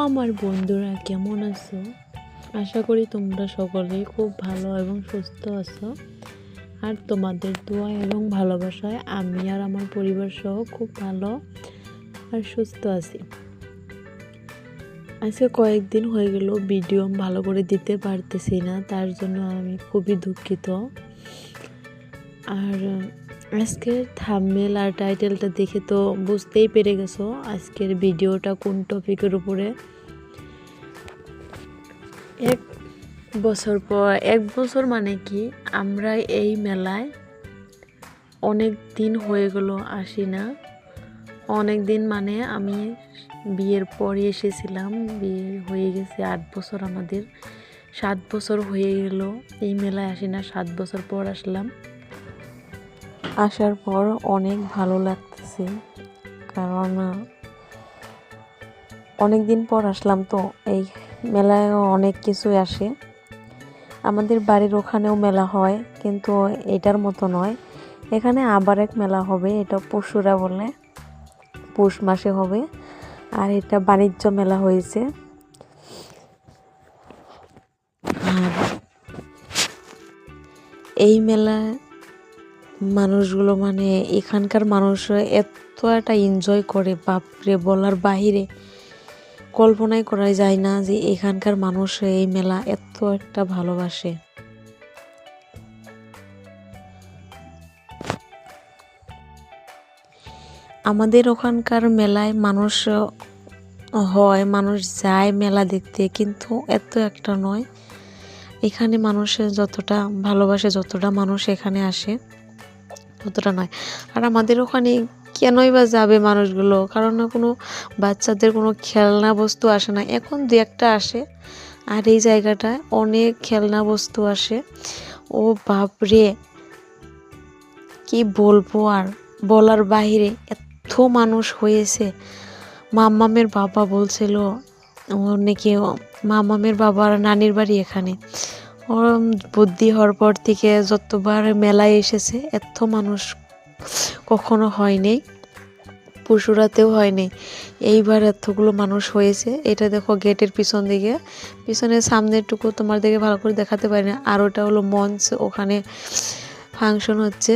আমার বন্ধুরা কেমন আছো? আশা করি তোমরা সকলেই খুব ভালো এবং সুস্থ আছো। আর তোমাদের দোয়া এবং ভালোবাসায় আমি আর আমার পরিবার সহ খুব ভালো আর সুস্থ আছি। আজকে কয়েকদিন হয়ে গেল, ভিডিও ভালো করে দিতে পারতেছি না, তার জন্য আমি খুবই দুঃখিত। আর আজকের থাম্বনেল আর টাইটেলটা দেখে তো বুঝতেই পেরে গেছো আজকের ভিডিওটা কোন টপিকের উপরে। এক বছর পর, এক বছর মানে কি? আমরা এই মেলায় অনেক দিন হয়ে গেল আসি না। অনেক দিন মানে আমি বিয়ের পরে এসেছিলাম, বিয়ে হয়ে গেছে আট বছর আমাদের। সাত বছর হয়ে গেল এই মেলায় আসি না, সাত বছর পর আসলাম। আসার পর অনেক ভালো লাগতেছে। কারণ অনেক দিন পর আসলাম তো, এই মেলায় অনেক কিছুই আসে। আমাদের বাড়ির ওখানেও মেলা হয়, কিন্তু এটার মতো নয়। এখানে আবার এক মেলা হবে, এটা পশুরা বলে, পৌষ মাসে হবে, আর এটা বাণিজ্য মেলা হয়েছে। এই মেলায় মানুষগুলো মানে এখানকার মানুষ এত একটা এনজয় করে, বাপরে বলার বাহিরে। কল্পনাই করা যায় না যে এখানকার মানুষ এই মেলা এত একটা ভালোবাসে। আমাদের ওখানকার মেলায় মানুষ হয়, মানুষ যায় মেলা দেখতে, কিন্তু এত একটা নয়। এখানে মানুষের যতটা ভালোবাসে, যতটা মানুষ এখানে আসে। ততটা নয়। আর আমাদের ওখানে কেনই বা যাবে মানুষগুলো? কারণ না কোনো বাচ্চাদের কোনো খেলনা বস্তু আসে না। এখন দু একটা আসে। আর এই জায়গাটায় অনেক খেলনা বস্তু আসে। ও বাপরে! কি বলব আর? বলার বাহিরে এত মানুষ হয়েছে। মাম্মামের বাবা বলছিল নাকি মামামের বাবার নানির বাড়ি এখানে। বুদ্ধি হওয়ার পর থেকে যতবার মেলায় এসেছে, এত মানুষ কখনো হয়নি, পশুরাতেও হয়নি। এইবার এতগুলো মানুষ হয়েছে, এটা দেখো গেটের পিছন দিকে। পিছনের সামনেরটুকু তোমার দিকে ভালো করে দেখাতে পারি না, আর ওটা হলো মঞ্চ, ওখানে ফাংশন হচ্ছে।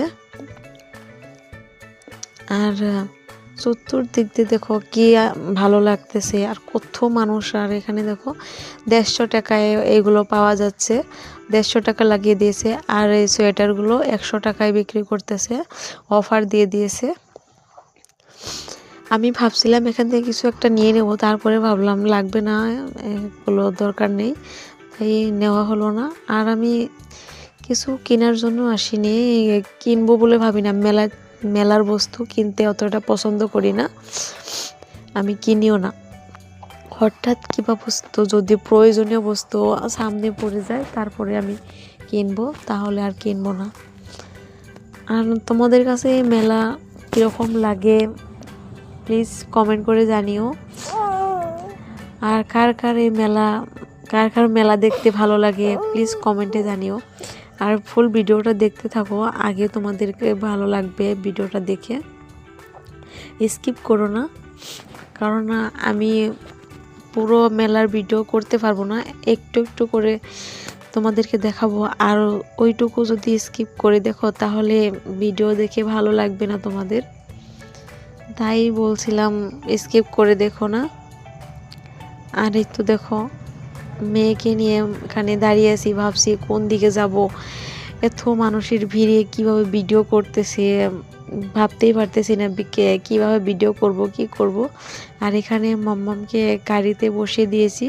আর চতুর্দিক দিয়ে দেখো কি ভালো লাগতেছে। আর কত মানুষ, আর এখানে দেখো দেড়শো টাকায় এইগুলো পাওয়া যাচ্ছে। দেড়শো টাকা লাগিয়ে দিয়েছে, আর এই সোয়েটারগুলো একশো টাকায় বিক্রি করতেছে, অফার দিয়ে দিয়েছে। আমি ভাবছিলাম এখান থেকে কিছু একটা নিয়ে নেব, তারপরে ভাবলাম লাগবে না, এগুলো দরকার নেই, তাই নেওয়া হলো না। আর আমি কিছু কেনার জন্য আসিনি, কিনবো বলে ভাবি না মেলা মেলার বস্তু কিনতে অতটা পছন্দ করি না। আমি কিনিও না। হঠাৎ কিবা বস্তু, যদি প্রয়োজনীয় বস্তু সামনে পড়ে যায়, তারপরে আমি কিনবো, তাহলে আর কিনবো না। আর তোমাদের কাছে মেলা কীরকম লাগে প্লিজ কমেন্ট করে জানিও। আর কার কার এই মেলা, কার কার মেলা দেখতে ভালো লাগে প্লিজ কমেন্টে জানিও। আর ফুল ভিডিওটা দেখতে থাকো, আগে তোমাদেরকে ভালো লাগবে ভিডিওটা দেখে। স্কিপ করো না, কারণ আমি পুরো মেলার ভিডিও করতে পারব না, একটু একটু করে তোমাদেরকে দেখাবো। আর ওইটুকু যদি স্কিপ করে দেখো, তাহলে ভিডিও দেখে ভালো লাগবে না তোমাদের। তাই বলছিলাম, স্কিপ করে দেখো না। আর একটু দেখো মেয়েকে নিয়ে এখানে দাঁড়িয়ে আছি, ভাবছি কোন দিকে যাব। এত মানুষের ভিড়ে কীভাবে ভিডিও করতেছে, ভাবতেই পারতেছি না কীভাবে ভিডিও করব, কি করব। আর এখানে মাম্মামকে গাড়িতে বসে দিয়েছি।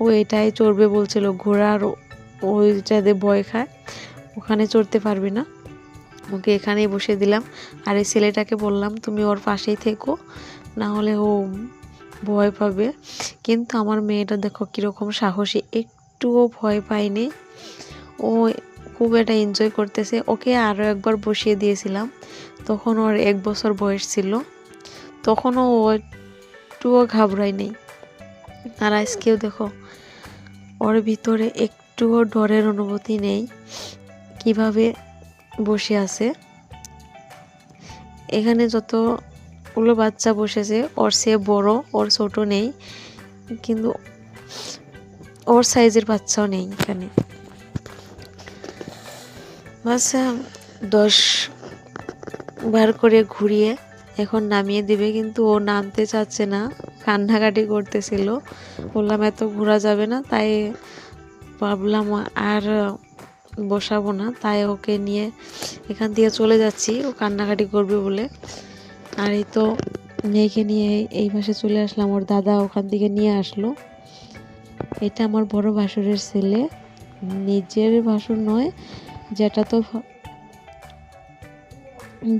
ও এটাই চড়বে বলছিল ঘোড়ার ওইটাতে ভয় খায়। ওখানে চড়তে পারবে না। ওকে এখানেই বসে দিলাম। আর এই ছেলেটাকে বললাম, তুমি ওর পাশেই থেকো, না হলে ও ভয় পাবে। কিন্তু আমার মেয়েটা দেখো কীরকম সাহসী, একটুও ভয় পায়নি। ও খুব এটা এনজয় করতেছে। ওকে আরও একবার বসিয়ে দিয়েছিলাম। তখন ওর এক বছর বয়স ছিল। তখনও ও একটুও ঘাবড়ায় নেই আর আজকেও দেখো, ওর ভিতরে একটুও ডরের অনুভূতি নেই। কীভাবে বসে আছে। এখানে যতগুলো বাচ্চা বসেছে, ওর সে বড়, ওর ছোট নেই, কিন্তু ওর সাইজের বাচ্চাও নেই এখানে। বাস দশ বার করে ঘুরিয়ে এখন নামিয়ে দিবে, কিন্তু ও নামতে চাচ্ছে না, কান্নাকাটি করতেছিল। বললাম, এত ঘোরা যাবে না? তাই ভাবলাম, আর বসাবো না। তাই ওকে নিয়ে এখান দিয়ে চলে যাচ্ছি, ও কান্নাকাটি করবে বলে। আর এই তো মেয়েকে নিয়ে এই পাশে চলে আসলাম। ওর দাদা ওখান থেকে নিয়ে আসলো। এটা আমার বড় ভাসুরের ছেলে। নিজের ভাসুর নয়, যেটা তো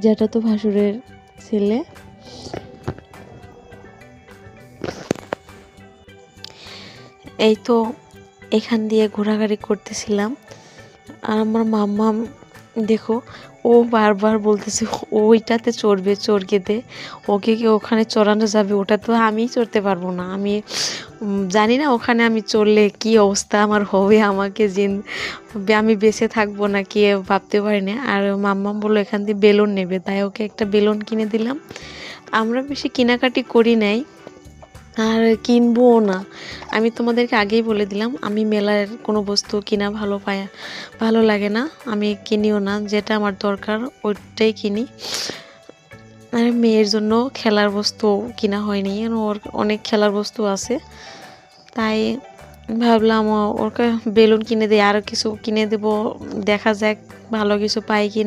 যেটা তো ভাসুরের ছেলে। এই তো এখান দিয়ে ঘোরাঘুরি করতেছিলাম। আর আমার মাম্মা দেখো, ও বারবার বলতেছে ওইটাতে চড়বে চড়কে দে ওকে কি ওখানে চড়ানো যাবে? ওটা তো আমিই চড়তে পারব না। আমি জানি না ওখানে আমি চড়লে কি অবস্থা আমার হবে, আমাকে জিন আমি বেঁচে থাকব না কি ভাবতে পারি না। আর মাম্মা বলল, এখান দিয়ে বেলুন নেবে। তাই ওকে একটা বেলুন কিনে দিলাম। আমরা বেশি কেনাকাটি করি নাই। আর কিনবও না। আমি তোমাদেরকে আগেই বলে দিলাম, আমি মেলার কোনো বস্তু কিনা ভালো পায়, ভালো লাগে না, আমি কিনিও না, যেটা আমার দরকার ওইটাই কিনি। আর মেয়ের জন্য খেলার বস্তু কিনা হয়নি ওর অনেক খেলার বস্তু আছে। তাই ভাবলাম ও- ওকে বেলুন কিনে দিই আরও কিছু কিনে দেবো, দেখা যাক ভালো কিছু পাই কি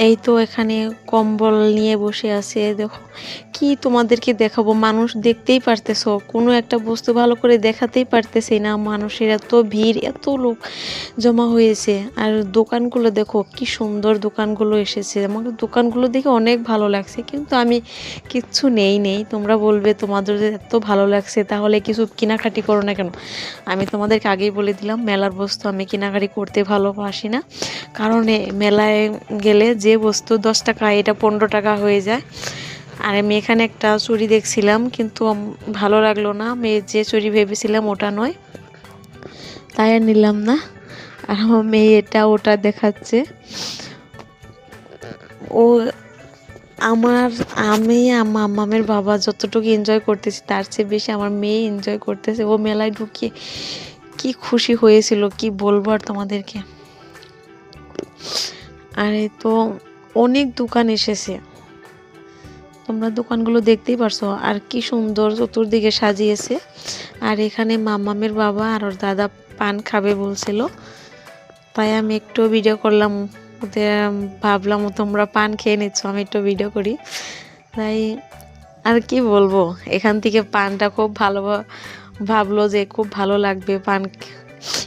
এই তো এখানে কম্বল নিয়ে বসে আছে দেখো কি তোমাদেরকে দেখাবো? মানুষ দেখতেই পারতেছো। কোনো একটা বস্তু ভালো করে দেখাতেই পারতেছি না। মানুষের এত ভিড়, এত লোক জমা হয়েছে। আর দোকানগুলো দেখো, কি সুন্দর দোকানগুলো এসেছে। আমাকে দোকানগুলো দেখে অনেক ভালো লাগছে। কিন্তু আমি কিচ্ছু নেই নেই। তোমরা বলবে, তোমাদের এত ভালো লাগছে, তাহলে কিছু কেনাকাটি করো না কেন? আমি তোমাদেরকে আগেই বলে দিলাম, মেলার বস্তু আমি কেনাকাটি করতে ভালোবাসি না। কারণ মেলায় গেলে যে বস্তু দশ টাকা, এটা পনেরো টাকা হয়ে যায়। আর আমি এখানে একটা চুড়ি দেখছিলাম, কিন্তু ভালো লাগল না। আমি যে চুড়ি ভেবেছিলাম ওটা নয়। তাই আর নিলাম না। আর আমার মেয়ে এটা ওটা দেখাচ্ছে। ও আমার, আমি আমার মামের বাবা যতটুকু এনজয় করতেছি, তার চেয়ে বেশি আমার মেয়ে এনজয় করতেছে। ও মেলায় ঢুকিয়ে কি খুশি হয়েছিল, কি বলব আর তোমাদেরকে? আর তো অনেক দোকান এসেছে। তোমরা দোকানগুলো দেখতেই পারছ। আর কি সুন্দর চতুর্দিকে সাজিয়েছে। আর এখানে মামামের বাবা আর ওর দাদা পান খাবে বলছিল। তাই আমি একটু ভিডিও করলাম। ভাবলাম তোমরা পান খেয়ে নিচ্ছ, আমি একটু ভিডিও করি। তাই আর কি বলব, এখান থেকে পানটা খুব ভালো ভাবলো যে খুব ভালো লাগবে পান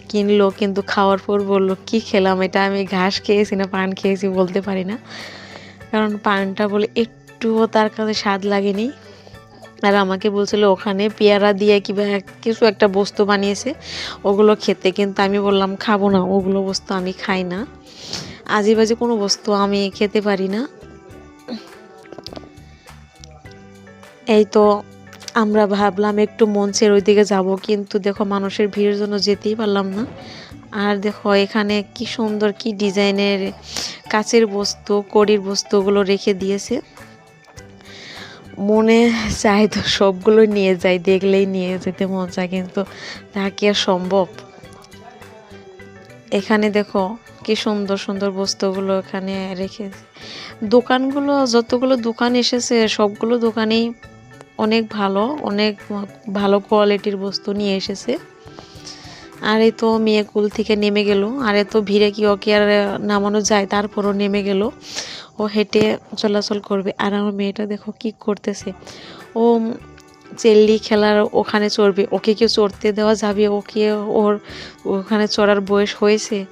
কিনলো, কিন্তু খাওয়ার পর বলল, কি খেলাম এটা? আমি ঘাস খেয়েছি না, পান খেয়েছি, বলতে পারি না। কারণ পানটা বলে একটুও তার কাছে স্বাদ লাগেনি। আর আমাকে বলছিল, ওখানে পেয়ারা দিয়ে কিবা কিছু একটা বস্তু বানিয়েছে, ওগুলো খেতে। কিন্তু আমি বললাম, খাব না, ওগুলো বস্তু আমি খাই না। আজেবাজে কোনো বস্তু আমি খেতে পারি না। এই তো আমরা ভাবলাম একটু মঞ্চের ওইদিকে যাব, কিন্তু দেখো মানুষের ভিড়ের জন্য যেতেই পারলাম না। আর দেখো এখানে কি সুন্দর কি ডিজাইনের কাচের বস্তু, কড়ির বস্তুগুলো রেখে দিয়েছে। মনে চায় তো সবগুলো নিয়ে যাই দেখলেই নিয়ে যেতে মন চায়, কিন্তু তা কি আর সম্ভব? এখানে দেখো কি সুন্দর সুন্দর বস্তুগুলো এখানে রেখে দোকানগুলো, যতগুলো দোকান এসেছে, সবগুলো দোকানেই অনেক ভালো অনেক ভালো কোয়ালিটির বস্তু নিয়ে এসেছে। আর এই তো মেয়ে কুল থেকে নেমে গেল, আর এত ভিড়ে কি ওকে আর নামানো যায়? তারপরও নেমে গেল। ও হেঁটে চলাচল করবে আর আমার মেয়েটা দেখো কি করতেছে। ও চেল্লি খেলার ওখানে চড়বে। ওকে কেউ চড়তে দেওয়া যাবে? ওকে ওর ওখানে চড়ার বয়স হয়েছে।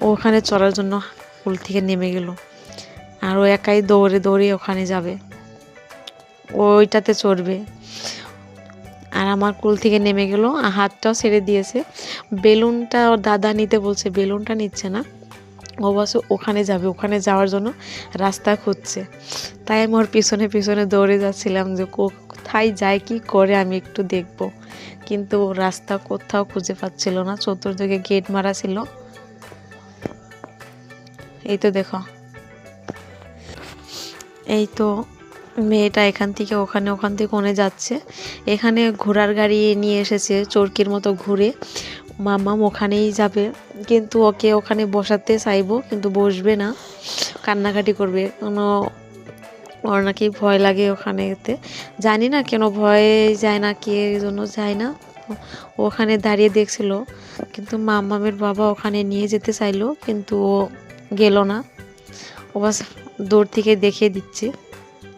ওখানে চড়ার জন্য কুল থেকে নেমে গেল। আর ও একাই দৌড়ে দৌড়ে ওখানে যাবে। ওইটাতে চড়বে। আর আমার কুল থেকে নেমে গেল। হাতটাও ছেড়ে দিয়েছে। বেলুনটা ওর দাদা নিতে বলছে। বেলুনটা নিচ্ছে না। বসে ওখানে যাবে, ওখানে যাওয়ার জন্য রাস্তা খুঁজছে। তাই আমি ওর পিছনে পিছনে দৌড়ে যাচ্ছিলাম যে কোথায় যায়, কি করে আমি একটু দেখব। কিন্তু রাস্তা কোথাও খুঁজে পাচ্ছিল না, চতুর্দিকে গেট মারা ছিল। এই তো দেখো। এই তো মেয়েটা এখান থেকে ওখানে, ওখান থেকে ওখানে যাচ্ছে। এখানে ঘোড়ার গাড়ি নিয়ে এসেছে, চরকির মতো ঘুরে। মামাম ওখানেই যাবে। কিন্তু ওকে ওখানে বসাতে চাইব, কিন্তু বসবে না। কান্নাকাটি করবে। কোনো, ওর নাকি ভয় লাগে ওখানেতে। জানি না কেন ভয় যায় না, কে জন্য যায় না। ওখানে দাঁড়িয়ে দেখছিল। কিন্তু মামামের বাবা ওখানে নিয়ে যেতে চাইলো, কিন্তু ও গেল না। ও বাস দূর থেকে দেখিয়ে দিচ্ছে।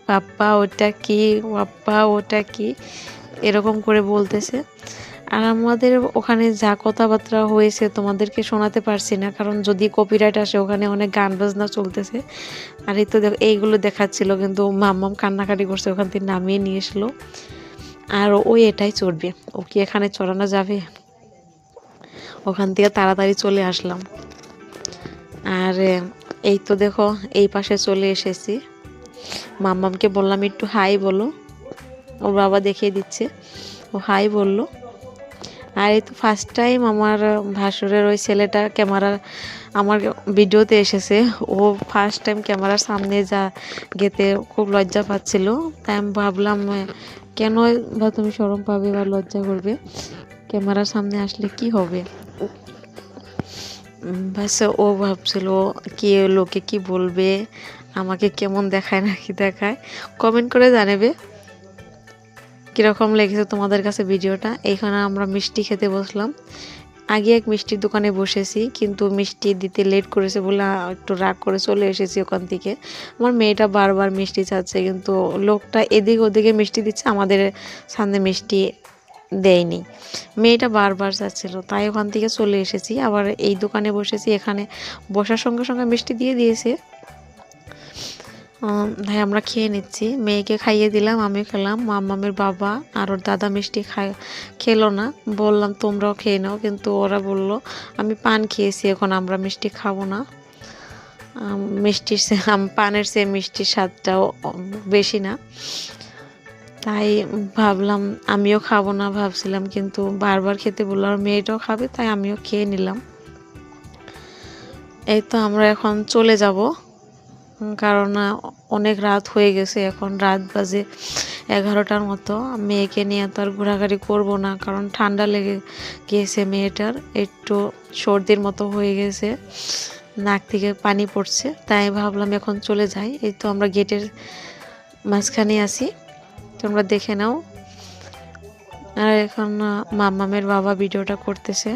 বাপ্পা, ওটা কি? বাপ্পা, ওটা কি? এরকম করে বলতেছে। আর আমাদের ওখানে যা কথাবার্তা হয়েছে তোমাদেরকে শোনাতে পারছি না, কারণ যদি কপিরাইট আসে ওখানে অনেক গান বাজনা চলতেছে। আর এই তো দেখো, এইগুলো দেখাচ্ছিল, কিন্তু মাম্মাম কান্নাকাটি করছে, ওখান থেকে নামিয়ে নিয়ে এসলো। আর ওই এটাই চড়বে, ও কি এখানে চড়ানো যাবে? ওখান থেকে তাড়াতাড়ি চলে আসলাম। আর এই তো দেখো, এই পাশে চলে এসেছি। মাম্মামকে বললাম, একটু হাই বলো। ওর বাবা দেখিয়ে দিচ্ছে। ও হাই বলল। আর এই তো ফার্স্ট টাইম আমার ভাসুরের ওই ছেলেটা ক্যামেরা আমার ভিডিওতে এসেছে। ও ফার্স্ট টাইম ক্যামেরার সামনে যা গেতে খুব লজ্জা পাচ্ছিল। তাই আমি ভাবলাম কেন বা তুমি সরম পাবে বা লজ্জা করবে? ক্যামেরার সামনে আসলে কি হবে? ব্যাস, ও ভাবছিল, কি লোকে কি বলবে? আমাকে কেমন দেখায় নাকি দেখায়? কমেন্ট করে জানাবে। কীরকম লেগেছে তোমাদের কাছে ভিডিওটা? এইখানে আমরা মিষ্টি খেতে বসলাম। আগে এক মিষ্টির দোকানে বসেছি, কিন্তু মিষ্টি দিতে লেট করেছে বলে একটু রাগ করে চলে এসেছি ওখান থেকে। আমার মেয়েটা বারবার মিষ্টি চাচ্ছে, কিন্তু লোকটা এদিক ওদিকে মিষ্টি দিচ্ছে, আমাদের সামনে মিষ্টি দেয়নি। মেয়েটা বারবার যাচ্ছিল তাই ওখান থেকে চলে এসেছি। আবার এই দোকানে বসেছি, এখানে বসার সঙ্গে সঙ্গে মিষ্টি দিয়ে দিয়েছে। তাই আমরা খেয়ে নিচ্ছি। মেয়েকে খাইয়ে দিলাম, আমি খেলাম। মামামের বাবা আর ওর দাদা মিষ্টি খায়, খেলো না। বললাম, তোমরাও খেয়ে নাও। কিন্তু ওরা বলল, আমি পান খেয়েছি, এখন আমরা মিষ্টি খাব না। মিষ্টির সে পানের সে মিষ্টির স্বাদটাও বেশি না। তাই ভাবলাম, আমিও খাব না, ভাবছিলাম। কিন্তু বারবার খেতে বলল, আর মেয়েটাও খাবে, তাই আমিও খেয়ে নিলাম। এই তো আমরা এখন চলে যাব। কারণ অনেক রাত হয়ে গেছে, এখন রাত বাজে এগারোটার মতো। মেয়েকে নিয়ে তো আর ঘোরাঘুরি করব না, কারণ ঠান্ডা লেগে গিয়েছে মেয়েটার, একটু সর্দির মতো হয়ে গেছে, নাক থেকে পানি পড়ছে, তাই ভাবলাম এখন চলে যাই। এই তো আমরা গেটের মাঝখানে আসি তোমরা দেখে নাও। আর এখন মামামের বাবা ভিডিওটা করতেছে।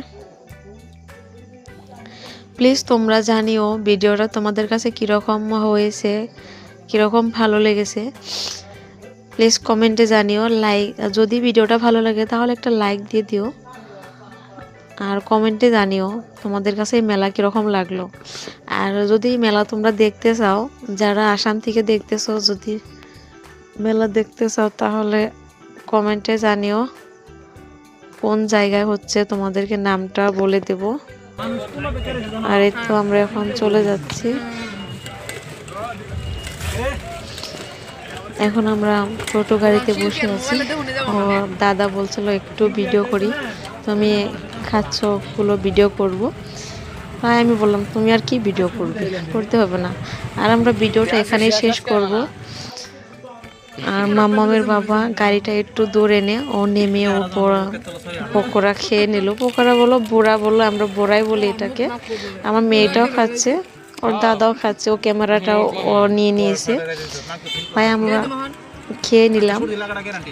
প্লিজ তোমরা জানিও ভিডিওটা তোমাদের কাছে কীরকম হয়েছে, কীরকম ভালো লেগেছে। প্লিজ কমেন্টে জানিও লাইক যদি ভিডিওটা ভালো লাগে তাহলে একটা লাইক দিয়ে দিও। আর কমেন্টে জানিও তোমাদের কাছে এই মেলা কীরকম লাগল। আর যদি মেলা তোমরা দেখতে চাও, যারা আসাম থেকে দেখতেছো যদি মেলা দেখতে চাও তাহলে কমেন্টে জানিও, কোন জায়গায় হচ্ছে তোমাদেরকে নামটা বলে দেব। আর এই তো আমরা এখন চলে যাচ্ছি। এখন আমরা টোটো গাড়িতে বসে আছি। ও, দাদা বলছিল একটু ভিডিও করি। তুমি খাচ্ছগুলো ভিডিও করব। তাই আমি বললাম, তুমি আর কি ভিডিও করবে? করতে হবে না। আর আমরা ভিডিওটা এখানেই শেষ করব। আর মামামের বাবা গাড়িটা একটু দূর এনে ও নেমে ও পকোড়া খেয়ে নিল। পকোড়া বলো, বোড়া বলো, আমরা বোড়াই বলি এটাকে। আমার মেয়েটাও খাচ্ছে, ওর দাদাও খাচ্ছে, ও ক্যামেরাটাও ও নিয়ে নিয়েছে। তাই আমরা খেয়ে নিলাম।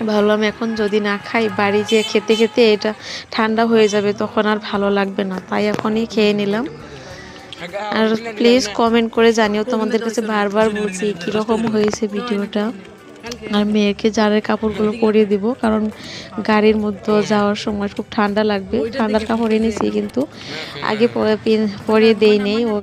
ভাবলাম এখন যদি না খাই, বাড়ি যেয়ে খেতে খেতে এটা ঠান্ডা হয়ে যাবে, তখন আর ভালো লাগবে না। তাই এখনই খেয়ে নিলাম। আর প্লিজ কমেন্ট করে জানিও তোমাদের কাছে বারবার বলছি, কীরকম হয়েছে ভিডিওটা। আর মেয়েকে জারের কাপড়গুলো পরিয়ে দিব কারণ গাড়ির মধ্যে যাওয়ার সময় খুব ঠান্ডা লাগবে। ঠান্ডার কাপড় এনেছি কিন্তু আগে পরে পিন- পরিয়ে দেই নেই ও